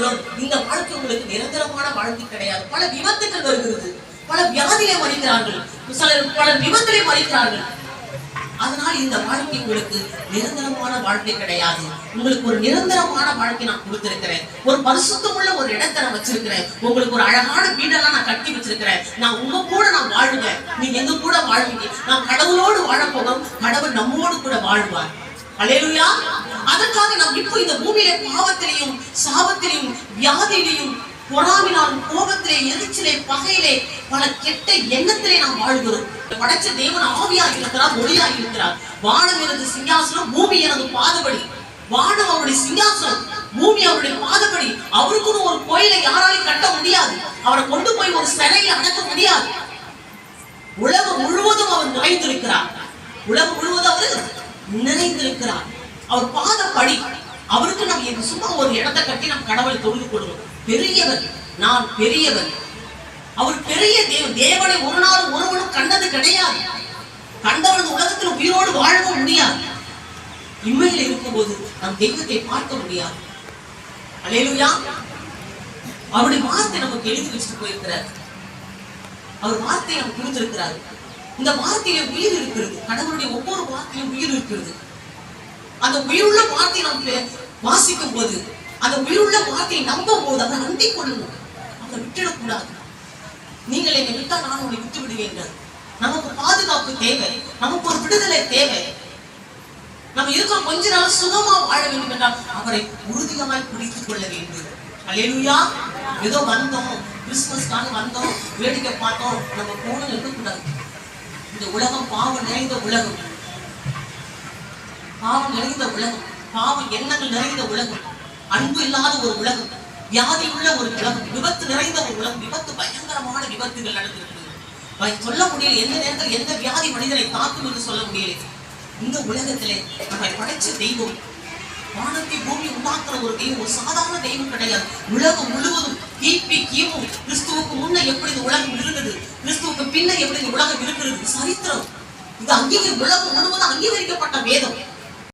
வாழுகிறோம் இந்த வாழ்க்கை உங்களுக்கு நிரந்தரமான வாழ்க்கை கிடையாது. பல விபத்துகள் வருகிறது. பல வியாதியிலே மறிக்கிறார்கள். சிலர் பல விபத்திலே மறிக்கிறார்கள். அதனால் இந்த வாழ்க்கை உங்களுக்கு நிரந்தரமான வாழ்க்கை கிடையாது. உங்களுக்கு ஒரு நிரந்தரமான வாழ்க்கை நான் கொடுத்திருக்கிறேன். ஒரு பரிசுத்தமுள்ள ஒரு இடத்தை நான் வச்சிருக்கிறேன். உங்களுக்கு ஒரு அழகான வீடெல்லாம் நான் கட்டி வச்சிருக்கிறேன். நான் உங்க கூட நான் வாழுவேன். நீங்க எங்க கூட வாழ்வீங்க? நான் கடவுளோடு வாழப்போகும் போகிறோம் கடவுள் நம்மோடு கூட வாழ்வார். அலேலுயா அதற்காக நாம் இப்போ இந்த பூமியில பாவத்திலையும் சாபத்திலையும் வியாதியிலையும் பொறாமினாலும் கோபத்திலே எரிச்சலே பகையிலே பல கெட்ட எண்ணத்திலே நாம் வாழ்கிறோம். படைச்ச தேவன் ஆவியாக இருக்கிறார் ஒளியாக இருக்கிறார். வானம் எனது சிங்காசனம் பூமி எனது பாதபடி. வானம் அவருடைய சிங்காசனம் பூமி அவருடைய பாதபடி. அவருக்குன்னு ஒரு கோயிலை யாராலையும் கட்ட முடியாது. அவரை கொண்டு போய் ஒரு சிலையை அடக்க முடியாது. உலகம் முழுவதும் அவர் நிறைந்திருக்கிறார் உலகம் முழுவதும் அவர் நிறைந்திருக்கிறார் அவர் பாதப்படி அவருக்கு நம்ம சும்மா ஒரு இடத்தை கட்டி நம்ம கடவுளை தொழுது கொள்வோம். பெரியவர் நான் பெரியவர். அவர் பெரிய தேவ தேவனை ஒரு நாள் ஒருவனும் கண்டது கிடையாது. கண்டவனது உலகத்தில் உயிரோடு வாழவும் முடியாது. இம்மையில் இருக்கும்போது நம் தெய்வத்தை பார்க்க முடியாது. அலேலுயா அவருடைய வார்த்தை நமக்கு எழுதி வச்சுட்டு போயிருக்கிறார். அவர் வார்த்தையை நமக்கு கொடுத்திருக்கிறார் இந்த வார்த்தையில உயிர் இருக்கிறது. கடவுளுடைய ஒவ்வொரு வார்த்தையிலும் உயிர் இருக்கிறது. அந்த உயிருள்ள வார்த்தையை நம்ம வாசிக்கும் போது அந்த உயிருள்ள வார்த்தையை நம்பும் போது அதை நம்பி கொள்ளணும் அதை விட்டுடக்கூடாது. நீங்கள் என்னை விட்டா நான் உங்களை விட்டு விடுவேன் நமக்கு பாதுகாப்பு தேவை. நமக்கு ஒரு விடுதலை தேவை. நம்ம இருக்கிற கொஞ்ச நாள் சுகமா வாழ வேண்டும் என்றால் அவரை உறுதியமாய் பிடித்துக் கொள்ள வேண்டும். அலையலுயா ஏதோ வந்தோம். கிறிஸ்துமஸ்க்கான வந்தோம். வேடிக்கை பார்த்தோம். நம்ம போன இருக்கக்கூடாது. இந்த உலகம் பாவம் நிறைந்த உலகம். பாவம் நிறைந்த உலகம். பாவம் எண்ணங்கள் நிறைந்த உலகம். அன்பு இல்லாத ஒரு உலகம். வியாதி உள்ள ஒரு உலகம். விபத்து நிறைந்த ஒரு உலகம். விபத்து பயங்கரமான விபத்துகள் நடந்திருக்கு சொல்ல முடியல. எந்த நேரத்தில் எந்த வியாதி மனிதனை தாக்கும் என்று சொல்ல முடியல. இந்த உலகத்திலே நம்மை படைச்ச தெய்வம் வானத்தை பூமி உண்டாக்குற ஒரு தெய்வம் ஒரு சாதாரண தெய்வம் கிடையாது. உலகம் முழுவதும் கிபி கிமு கிறிஸ்துவுக்கு முன்ன எப்படி இந்த உலகம் இருந்தது? கிறிஸ்துவுக்கு பின்ன எப்படி இந்த உலகம் இருக்கிறது? சரித்திரம். இது அங்கீகரி உலகம் முழுவதும் அங்கீகரிக்கப்பட்ட வேதம்.